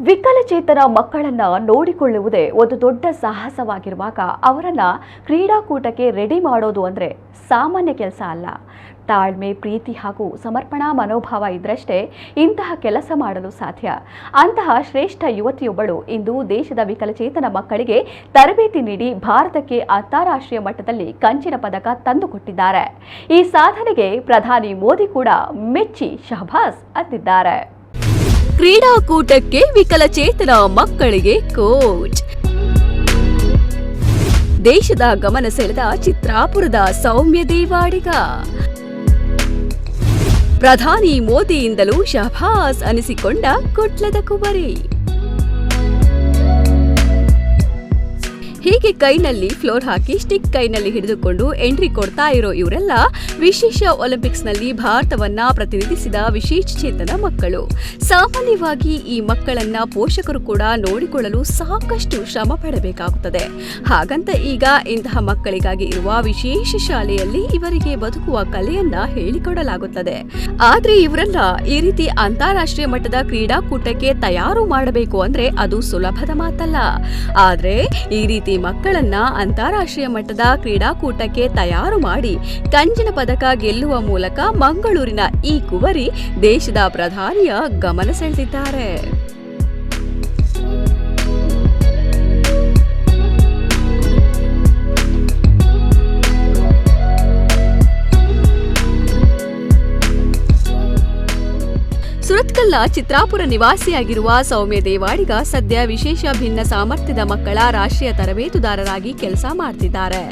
ವಿಕಲಚೇತನ ಮಕ್ಕಳನ್ನ ನೋಡಿಕೊಳ್ಳುವುದೇ ಒಂದು ದೊಡ್ಡ ಸಾಹಸವಾಗಿರುವಾಗ ಅವರನ್ನ ಕ್ರೀಡಾಕೂಟಕ್ಕೆ ರೆಡಿ ಮಾಡೋದು ಅಂದ್ರೆ ಸಾಮಾನ್ಯ ಕೆಲಸ ಅಲ್ಲ. ತಾಳ್ಮೆ, ಪ್ರೀತಿ ಹಾಗೂ ಸಮರ್ಪಣಾ ಮನೋಭಾವ ಇದ್ರಷ್ಟೇ ಇಂತಹ ಕೆಲಸ ಮಾಡಲು ಸಾಧ್ಯ. ಅಂತಹ ಶ್ರೇಷ್ಠ ಯುವತಿಯೊಬ್ಬಳು ಇಂದು ದೇಶದ ವಿಕಲಚೇತನ ಮಕ್ಕಳಿಗೆ ತರಬೇತಿ ನೀಡಿ ಭಾರತಕ್ಕೆ ಅಂತಾರಾಷ್ಟ್ರೀಯ ಮಟ್ಟದಲ್ಲಿ ಕಂಚಿನ ಪದಕ ತಂದುಕೊಟ್ಟಿದ್ದಾರೆ. ಈ ಸಾಧನೆಗೆ ಪ್ರಧಾನಿ ಮೋದಿ ಕೂಡ ಮೆಚ್ಚಿ ಶಹಬಾಸ್ ಅಂದಿದ್ದಾರೆ. ಕ್ರೀಡಾಕೂಟಕ್ಕೆ ವಿಕಲಚೇತನ ಮಕ್ಕಳಿಗೆ ಕೋಚ್. ದೇಶದ ಗಮನ ಸೆಳೆದ ಚಿತ್ರಾಪುರದ ಸೌಮ್ಯ ದೇವಾಡಿಗ ಪ್ರಧಾನಿ ಮೋದಿಯಿಂದಲೂ ಶಭಾಸ್ ಅನಿಸಿಕೊಂಡ ಕೊಟ್ಲದ ಕುವರಿ. ಹೀಗೆ ಕೈನಲ್ಲಿ ಫ್ಲೋರ್ ಹಾಕಿ ಸ್ಟಿಕ್ ಕೈನಲ್ಲಿ ಹಿಡಿದುಕೊಂಡು ಎಂಟ್ರಿ ಕೊಡ್ತಾ ಇರೋ ಇವರೆಲ್ಲ ವಿಶೇಷ ಒಲಿಂಪಿಕ್ಸ್ನಲ್ಲಿ ಭಾರತವನ್ನ ಪ್ರತಿನಿಧಿಸಿದ ವಿಶೇಷ ಚೇತನ ಮಕ್ಕಳು. ಸಾಮಾನ್ಯವಾಗಿ ಈ ಮಕ್ಕಳನ್ನ ಪೋಷಕರು ಕೂಡ ನೋಡಿಕೊಳ್ಳಲು ಸಾಕಷ್ಟು ಶ್ರಮ ಪಡಬೇಕಾಗುತ್ತದೆ. ಹಾಗಂತ ಈಗ ಇಂತಹ ಮಕ್ಕಳಿಗಾಗಿ ಇರುವ ವಿಶೇಷ ಶಾಲೆಯಲ್ಲಿ ಇವರಿಗೆ ಬದುಕುವ ಕಲೆಯನ್ನ ಹೇಳಿಕೊಡಲಾಗುತ್ತದೆ. ಆದ್ರೆ ಇವರೆಲ್ಲ ಈ ರೀತಿ ಅಂತಾರಾಷ್ಟ್ರೀಯ ಮಟ್ಟದ ಕ್ರೀಡಾಕೂಟಕ್ಕೆ ತಯಾರು ಮಾಡಬೇಕು ಅಂದ್ರೆ ಅದು ಸುಲಭದ ಮಾತಲ್ಲ. ಆದ್ರೆ ಈ ರೀತಿ ಮಕ್ಕಳನ್ನ ಅಂತಾರಾಷ್ಟ್ರೀಯ ಮಟ್ಟದ ಕ್ರೀಡಾಕೂಟಕ್ಕೆ ತಯಾರು ಮಾಡಿ ಕಂಚಿನ ಪದಕ ಗೆಲ್ಲುವ ಮೂಲಕ ಮಂಗಳೂರಿನ ಈ ಕುವರಿ ದೇಶದ ಪ್ರಧಾನಿಯ ಗಮನ ಸೆಳೆದಿದ್ದಾರೆ. ಸುರತ್ಕಲ್ನ ಚಿತ್ರಾಪುರ ನಿವಾಸಿಯಾಗಿರುವ ಸೌಮ್ಯ ದೇವಾಡಿಗ ಸದ್ಯ ವಿಶೇಷ ಭಿನ್ನ ಸಾಮರ್ಥ್ಯದ ಮಕ್ಕಳ ರಾಷ್ಟ್ರೀಯ ತರಬೇತುದಾರರಾಗಿ ಕೆಲಸ ಮಾಡ್ತಿದ್ದಾರೆ.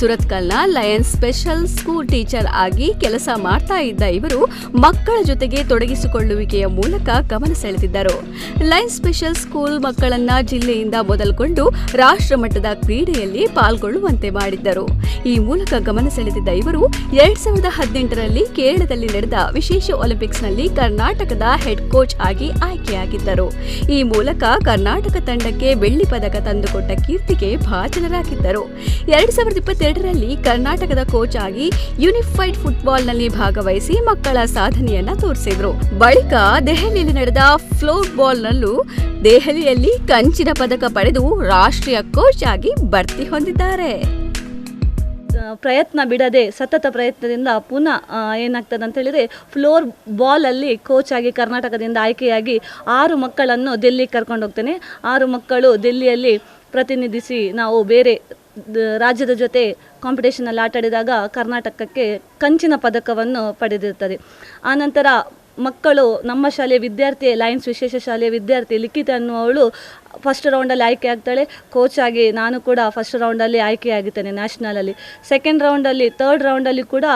ಸುರತ್ಕಲ್ನ ಲಯನ್ಸ್ ಸ್ಪೆಷಲ್ ಸ್ಕೂಲ್ ಟೀಚರ್ ಆಗಿ ಕೆಲಸ ಮಾಡ್ತಾ ಇದ್ದ ಇವರು ಮಕ್ಕಳ ಜೊತೆಗೆ ತೊಡಗಿಸಿಕೊಳ್ಳುವಿಕೆಯ ಮೂಲಕ ಗಮನ ಸೆಳೆದಿದ್ದರು. ಲಯನ್ಸ್ ಸ್ಪೆಷಲ್ ಸ್ಕೂಲ್ ಮಕ್ಕಳನ್ನ ಜಿಲ್ಲೆಯಿಂದ ಮೊದಲುಗೊಂಡು ರಾಷ್ಟ್ರ ಮಟ್ಟದ ಕ್ರೀಡೆಯಲ್ಲಿ ಪಾಲ್ಗೊಳ್ಳುವಂತೆ ಮಾಡಿದ್ದರು. ಈ ಮೂಲಕ ಗಮನ ಸೆಳೆದಿದ್ದ ಇವರು ಎರಡ್ ಸಾವಿರದ ಹದಿನೆಂಟರಲ್ಲಿ ಕೇರಳದಲ್ಲಿ ನಡೆದ ವಿಶೇಷ ಒಲಿಂಪಿಕ್ಸ್ನಲ್ಲಿ ಕರ್ನಾಟಕದ ಹೆಡ್ ಕೋಚ್ ಆಗಿ ಆಯ್ಕೆಯಾಗಿದ್ದರು. ಈ ಮೂಲಕ ಕರ್ನಾಟಕ ತಂಡಕ್ಕೆ ಬೆಳ್ಳಿ ಪದಕ ತಂದುಕೊಟ್ಟ ಕೀರ್ತಿಗೆ ಭಾಜನರಾಗಿದ್ದರು. ಎರಡ್ ಸಾವಿರದ ಇಪ್ಪತ್ತೆರಡರಲ್ಲಿ ಕರ್ನಾಟಕದ ಕೋಚ್ ಆಗಿ ಯೂನಿಫೈಡ್ ಫುಟ್ಬಾಲ್ನಲ್ಲಿ ಭಾಗವಹಿಸಿ ಮಕ್ಕಳ ಸಾಧನೆಯನ್ನ ತೋರಿಸಿದ್ರು. ಬಳಿಕ ದೆಹಲಿಯಲ್ಲಿ ನಡೆದ ಫ್ಲೋರ್ ಬಾಲ್ನಲ್ಲೂ ದೆಹಲಿಯಲ್ಲಿ ಕಂಚಿನ ಪದಕ ಪಡೆದು ರಾಷ್ಟ್ರೀಯ ಕೋಚ್ ಆಗಿ ಬಡ್ತಿ ಹೊಂದಿದ್ದಾರೆ. ಪ್ರಯತ್ನ ಬಿಡದೆ, ಸತತ ಪ್ರಯತ್ನದಿಂದ ಪುನಃ ಏನಾಗ್ತದೆ ಅಂತ ಹೇಳಿದರೆ ಫ್ಲೋರ್ ಬಾಲಲ್ಲಿ ಕೋಚ್ ಆಗಿ ಕರ್ನಾಟಕದಿಂದ ಆಯ್ಕೆಯಾಗಿ ಆರು ಮಕ್ಕಳನ್ನು ಡೆಲ್ಲಿಗೆ ಕರ್ಕೊಂಡು ಹೋಗ್ತೇನೆ. ಆರು ಮಕ್ಕಳು ಡೆಲ್ಲಿಯಲ್ಲಿ ಪ್ರತಿನಿಧಿಸಿ ನಾವು ಬೇರೆ ರಾಜ್ಯದ ಜೊತೆ ಕಾಂಪಿಟೇಷನಲ್ಲಿ ಆಟಾಡಿದಾಗ ಕರ್ನಾಟಕಕ್ಕೆ ಕಂಚಿನ ಪದಕವನ್ನು ಪಡೆದಿರುತ್ತದೆ. ಆನಂತರ ಮಕ್ಕಳು, ನಮ್ಮ ಶಾಲೆಯ ವಿದ್ಯಾರ್ಥಿ ಲಯನ್ಸ್ ವಿಶೇಷ ಶಾಲೆಯ ವಿದ್ಯಾರ್ಥಿ ಲಿಖಿತ ಅನ್ನುವವಳು ಫಸ್ಟ್ ರೌಂಡಲ್ಲಿ ಆಯ್ಕೆ ಆಗ್ತಾಳೆ. ಕೋಚ್ ಆಗಿ ನಾನು ಕೂಡ ಫಸ್ಟ್ ರೌಂಡಲ್ಲಿ ಆಯ್ಕೆ ಆಗಿದ್ದೇನೆ ನ್ಯಾಷನಲಲ್ಲಿ ಸೆಕೆಂಡ್ ರೌಂಡಲ್ಲಿ ತರ್ಡ್ ರೌಂಡಲ್ಲಿ ಕೂಡ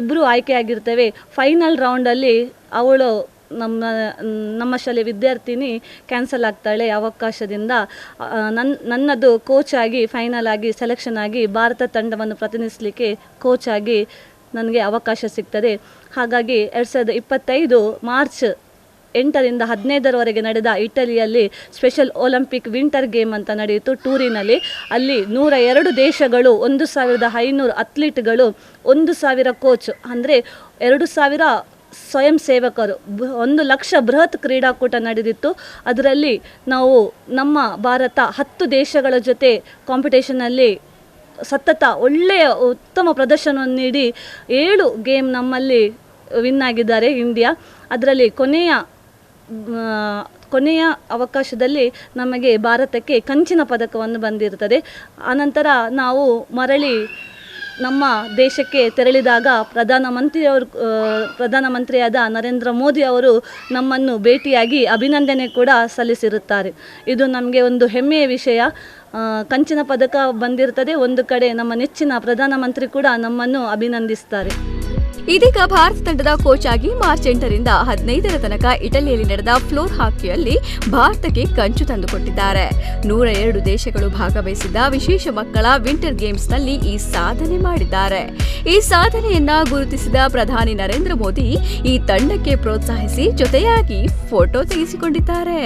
ಇಬ್ಬರು ಆಯ್ಕೆ ಆಗಿರ್ತೇವೆ. ಫೈನಲ್ ರೌಂಡಲ್ಲಿ ಅವಳು ನಮ್ಮ ನಮ್ಮ ಶಾಲೆ ವಿದ್ಯಾರ್ಥಿನಿ ಕ್ಯಾನ್ಸಲ್ ಆಗ್ತಾಳೆ ಅವಕಾಶದಿಂದ. ನನ್ನ ನನ್ನದು ಕೋಚ್ ಆಗಿ ಫೈನಲ್ ಆಗಿ ಸೆಲೆಕ್ಷನ್ ಆಗಿ ಭಾರತ ತಂಡವನ್ನು ಪ್ರತಿನಿಧಿಸಲಿಕ್ಕೆ ಕೋಚ್ ಆಗಿ ನನಗೆ ಅವಕಾಶ ಸಿಗ್ತದೆ. ಹಾಗಾಗಿ ಎರಡು ಸಾವಿರದ ಇಪ್ಪತ್ತೈದು ಮಾರ್ಚ್ ಎಂಟರಿಂದ ಹದಿನೈದರವರೆಗೆ ನಡೆದ ಇಟಲಿಯಲ್ಲಿ ಸ್ಪೆಷಲ್ ಒಲಿಂಪಿಕ್ ವಿಂಟರ್ ಗೇಮ್ ಅಂತ ನಡೆಯಿತು ಟೂರಿನಲ್ಲಿ. ಅಲ್ಲಿ ನೂರ ಎರಡು ದೇಶಗಳು, ಒಂದು ಸಾವಿರದ ಐನೂರು ಅಥ್ಲೀಟ್ಗಳು, ಒಂದು ಸಾವಿರ ಕೋಚ್, ಅಂದರೆ ಎರಡು ಸಾವಿರ ಸ್ವಯಂ ಸೇವಕರು ಒಂದು ಲಕ್ಷ ಬೃಹತ್ ಕ್ರೀಡಾಕೂಟ ನಡೆದಿತ್ತು. ಅದರಲ್ಲಿ ನಾವು ನಮ್ಮ ಭಾರತ ಹತ್ತು ದೇಶಗಳ ಜೊತೆ ಕಾಂಪಿಟೇಷನಲ್ಲಿ ಸತತ ಒಳ್ಳೆಯ ಉತ್ತಮ ಪ್ರದರ್ಶನವನ್ನು ನೀಡಿ ಏಳು ಗೇಮ್ ನಮ್ಮಲ್ಲಿ ವಿನ್ ಆಗಿದ್ದಾರೆ ಇಂಡಿಯಾ. ಅದರಲ್ಲಿ ಕೊನೆಯ ಕೊನೆಯ ಅವಕಾಶದಲ್ಲಿ ನಮಗೆ ಭಾರತಕ್ಕೆ ಕಂಚಿನ ಪದಕವನ್ನು ಬಂದಿರುತ್ತದೆ. ಆನಂತರ ನಾವು ಮರಳಿ ನಮ್ಮ ದೇಶಕ್ಕೆ ತೆರಳಿದಾಗ ಪ್ರಧಾನಮಂತ್ರಿಯವರು ಪ್ರಧಾನಮಂತ್ರಿಯಾದ ನರೇಂದ್ರ ಮೋದಿ ಅವರು ನಮ್ಮನ್ನು ಭೇಟಿಯಾಗಿ ಅಭಿನಂದನೆ ಕೂಡ ಸಲ್ಲಿಸಿರುತ್ತಾರೆ. ಇದು ನಮಗೆ ಒಂದು ಹೆಮ್ಮೆಯ ವಿಷಯ. ಕಂಚಿನ ಪದಕ ಬಂದಿರುತ್ತದೆ ಒಂದು ಕಡೆ ನಮ್ಮ ನೆಚ್ಚಿನ ಪ್ರಧಾನಮಂತ್ರಿ ಕೂಡ ನಮ್ಮನ್ನು ಅಭಿನಂದಿಸ್ತಾರೆ. ಇದೀಗ ಭಾರತ ತಂಡದ ಕೋಚ್ ಆಗಿ ಮಾರ್ಚ್ ಎಂಟರಿಂದ ಹದಿನೈದರ ತನಕ ಇಟಲಿಯಲ್ಲಿ ನಡೆದ ಫ್ಲೋರ್ ಹಾಕಿಯಲ್ಲಿ ಭಾರತಕ್ಕೆ ಕಂಚು ತಂದುಕೊಟ್ಟಿದ್ದಾರೆ. ನೂರ ಎರಡು ದೇಶಗಳು ಭಾಗವಹಿಸಿದ್ದ ವಿಶೇಷ ಮಕ್ಕಳ ವಿಂಟರ್ ಗೇಮ್ಸ್ನಲ್ಲಿ ಈ ಸಾಧನೆ ಮಾಡಿದ್ದಾರೆ. ಈ ಸಾಧನೆಯನ್ನ ಗುರುತಿಸಿದ ಪ್ರಧಾನಿ ನರೇಂದ್ರ ಮೋದಿ ಈ ತಂಡಕ್ಕೆ ಪ್ರೋತ್ಸಾಹಿಸಿ ಜೊತೆಯಾಗಿ ಫೋಟೋ ತೆಗೆಸಿಕೊಂಡಿದ್ದಾರೆ.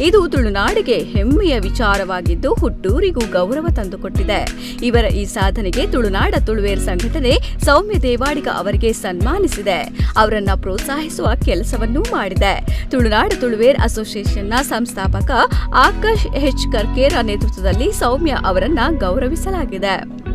ಇದು ತುಳುನಾಡಿಗೆ ಹೆಮ್ಮೆಯ ವಿಚಾರವಾಗಿದ್ದು ಹುಟ್ಟೂರಿಗೂ ಗೌರವ ತಂದುಕೊಟ್ಟಿದೆ. ಇವರ ಈ ಸಾಧನೆಗೆ ತುಳುನಾಡ ತುಳುವೇರ್ ಸಂಘಟನೆ ಸೌಮ್ಯ ದೇವಾಡಿಗ ಅವರಿಗೆ ಸನ್ಮಾನಿಸಿದೆ. ಅವರನ್ನ ಪ್ರೋತ್ಸಾಹಿಸುವ ಕೆಲಸವನ್ನೂ ಮಾಡಿದೆ. ತುಳುನಾಡ ತುಳುವೇರ್ ಅಸೋಸಿಯೇಷನ್ನ ಸಂಸ್ಥಾಪಕ ಆಕಾಶ್ ಎಚ್ ಕರ್ಕೇರ ನೇತೃತ್ವದಲ್ಲಿ ಸೌಮ್ಯ ಅವರನ್ನ ಗೌರವಿಸಲಾಗಿದೆ.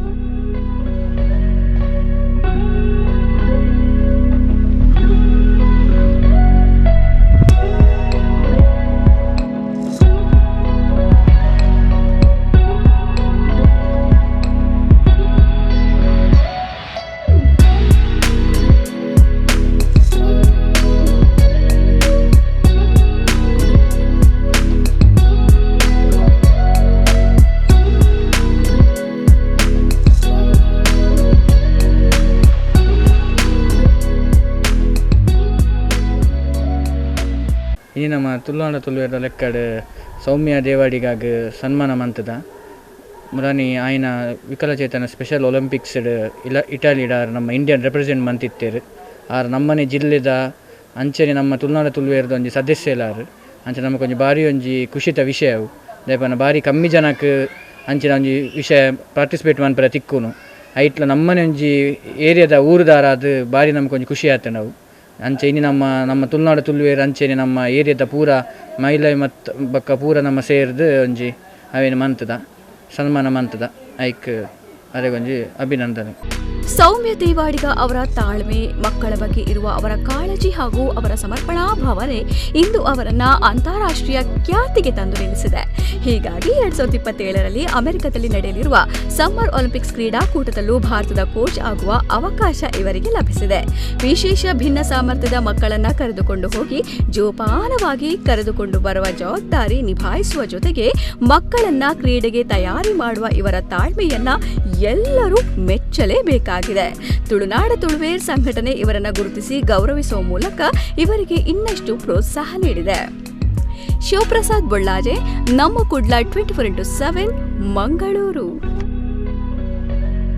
ನಮ್ಮ ತುಲ್ವಾಂಡ ತುಲ್ವೇರ ಲೆಕ್ಕಡ್ ಸೌಮ್ಯ ದೇವಾಡಿಗಾಗ್ ಸನ್ಮಾನ ಮಂತದ. ಮುರಾನಿ ಆಯ್ನ ವಿಕಲಚೇತನ ಸ್ಪೆಷಲ್ ಒಲಿಂಪಿಕ್ಸ್ ಇಲ ಇಟಾಲಿಡ ನಮ್ಮ ಇಂಡಿಯನ್ ರೆಪ್ರೆಸೆಂಟ್ ಮಂತಿತ್ತೇರು. ಆರ್ ನಮ್ಮನೆ ಜಿಲ್ಲೆದ ಅಂಚನೆ ನಮ್ಮ ತುಲ್ನಾಡ ತುಲ್ವೇರದ ಒಂಜಿ ಸದಸ್ಯಲಾರು ಅಂಚೆ ನಮಗೆ ಒಂಜಿ ಬಾರಿ ಒಂಜಿ ಖುಷಿತ ವಿಷಯ ಅವು. ಭಾರಿ ಕಮ್ಮಿ ಜನಕ್ಕೆ ಅಂಚಿನ ಒಂಜಿ ವಿಷಯ ಪಾರ್ಟಿಸಿಪೇಟ್ ಮನ್ಪರ ತಿಕ್ಕುನು. ಐಟ್ಲ ನಮ್ಮನೆ ಒಂಜಿ ಏರಿಯಾದ ಊರುದಾರ ಅದು ಬಾರಿ ನಮ್ಗೆ ಒಂಜಿ ಖುಷಿ ಆಯ್ತು ನಾವು ಅಂಚೆ ಇನ್ನು ನಮ್ಮ ನಮ್ಮ ತುಳುನಾಡು ತುಳುವೇರು ಅಂಚೆನೆ ನಮ್ಮ ಏರಿಯಾದ ಪೂರ ಮಹಿಳೆ ಮತ್ತು ಬಕ್ಕ ಪೂರ ನಮ್ಮ ಸೇರ್ದು ಒಂಜಿ ಅವೇನು ಮಂತದ, ಸನ್ಮಾನ ಮಂತದ. ಐಕ್ ಅರೆಗೊಂಜಿ ಅಭಿನಂದನೆ. ಸೌಮ್ಯ ದೇವಾಡಿಗ ಅವರ ತಾಳ್ಮೆ, ಮಕ್ಕಳ ಬಗ್ಗೆ ಇರುವ ಅವರ ಕಾಳಜಿ ಹಾಗೂ ಅವರ ಸಮರ್ಪಣಾ ಭಾವನೆ ಇಂದು ಅವರನ್ನ ಅಂತಾರಾಷ್ಟ್ರೀಯ ಖ್ಯಾತಿಗೆ ತಂದು ನಿಲ್ಲಿಸಿದೆ. ಹೀಗಾಗಿ ಎರಡ್ ಸಾವಿರದ ಇಪ್ಪತ್ತೇಳರಲ್ಲಿ ಅಮೆರಿಕದಲ್ಲಿ ನಡೆಯಲಿರುವ ಸಮ್ಮರ್ ಒಲಿಂಪಿಕ್ಸ್ ಕ್ರೀಡಾಕೂಟದಲ್ಲೂ ಭಾರತದ ಕೋಚ್ ಆಗುವ ಅವಕಾಶ ಇವರಿಗೆ ಲಭಿಸಿದೆ. ವಿಶೇಷ ಭಿನ್ನ ಸಾಮರ್ಥ್ಯದ ಮಕ್ಕಳನ್ನ ಕರೆದುಕೊಂಡು ಹೋಗಿ ಜೋಪಾನವಾಗಿ ಕರೆದುಕೊಂಡು ಬರುವ ಜವಾಬ್ದಾರಿ ನಿಭಾಯಿಸುವ ಜೊತೆಗೆ ಮಕ್ಕಳನ್ನ ಕ್ರೀಡೆಗೆ ತಯಾರಿ ಮಾಡುವ ಇವರ ತಾಳ್ಮೆಯನ್ನ ಎಲ್ಲರೂ ಮೆಚ್ಚಲೇಬೇಕಾಗಿದೆ. ತುಳುನಾಡ ತುಳುವೇರ್ ಸಂಘಟನೆ ಇವರನ್ನ ಗುರುತಿಸಿ ಗೌರವಿಸುವ ಮೂಲಕ ಇವರಿಗೆ ಇನ್ನಷ್ಟು ಪ್ರೋತ್ಸಾಹ ನೀಡಿದೆ. ಶಿವಪ್ರಸಾದ್ ಬೊಳ್ಳಾಜೆ ನಮ್ಮ Kudla twenty four into seven Mangaluru.